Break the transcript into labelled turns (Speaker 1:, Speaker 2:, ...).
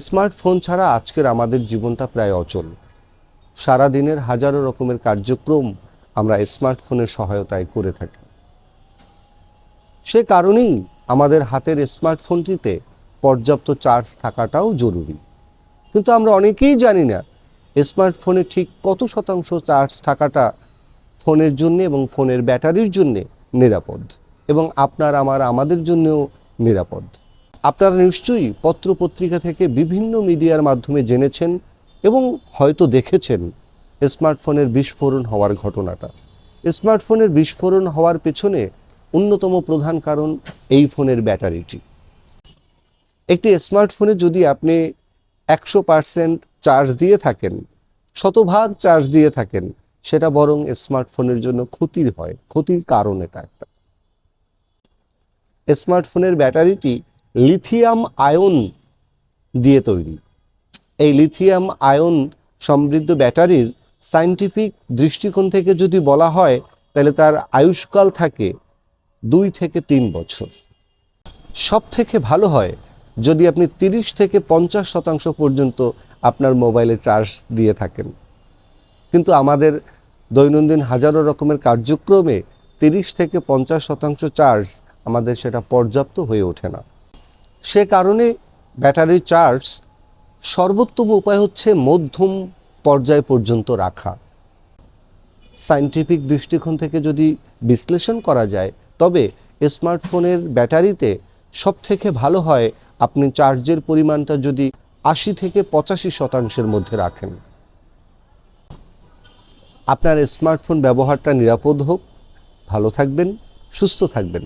Speaker 1: Smartphone ছাড়া আজকের আমাদের জীবনটা প্রায় অচল। সারা দিনের হাজারো রকমের কার্যক্রম আমরা স্মার্টফোনের সহায়তায় করে থাকি। সে কারণেই আমাদের হাতের স্মার্টফোনটিতে পর্যাপ্ত চার্জ থাকাটাও জরুরি। কিন্তু আমরা অনেকেই জানি না স্মার্টফোনে ঠিক কত শতাংশ চার্জ থাকাটা ফোনের জন্য এবং ফোনের ব্যাটারির জন্যে নিরাপদ এবং আপনার, আমার, আমাদের জন্যও নিরাপদ। আপনারা নিশ্চয়ই পত্রপত্রিকা থেকে বিভিন্ন মিডিয়ার মাধ্যমে জেনেছেন এবং হয়তো দেখেছেন স্মার্টফোনের বিস্ফোরণ হওয়ার ঘটনাটা। স্মার্টফোনের বিস্ফোরণ হওয়ার পেছনে অন্যতম প্রধান কারণ এই ফোনের ব্যাটারিটি। একটি স্মার্টফোনে যদি আপনি একশো পার্সেন্ট চার্জ দিয়ে থাকেন, শতভাগ চার্জ দিয়ে থাকেন, সেটা বরং স্মার্টফোনের জন্য ক্ষতির হয়, ক্ষতির কারণ এটা একটা। স্মার্টফোনের ব্যাটারিটি লিথিয়াম আয়ন দিয়ে তৈরি। এই লিথিয়াম আয়ন সমৃদ্ধ ব্যাটারির সায়েন্টিফিক দৃষ্টিকোণ থেকে যদি বলা হয়, তাহলে তার আয়ুষ্কাল থাকে দুই থেকে তিন বছর। সব থেকে ভালো হয় যদি আপনি তিরিশ থেকে পঞ্চাশ শতাংশ পর্যন্ত আপনার মোবাইলে চার্জ দিয়ে থাকেন। কিন্তু আমাদের দৈনন্দিন হাজারো রকমের কার্যক্রমে তিরিশ থেকে পঞ্চাশ শতাংশ চার্জ আমাদের সেটা পর্যাপ্ত হয়ে ওঠে না। সে কারণে ব্যাটারির চার্জ সর্বোত্তম উপায় হচ্ছে মধ্যম পর্যায় পর্যন্ত রাখা। সায়েন্টিফিক দৃষ্টিকোণ থেকে যদি বিশ্লেষণ করা যায়, তবে স্মার্টফোনের ব্যাটারিতে সব থেকে ভালো হয় আপনি চার্জের পরিমাণটা যদি আশি থেকে পঁচাশি শতাংশের মধ্যে রাখেন। আপনার স্মার্টফোন ব্যবহারটা নিরাপদ হোক। ভালো থাকবেন, সুস্থ থাকবেন।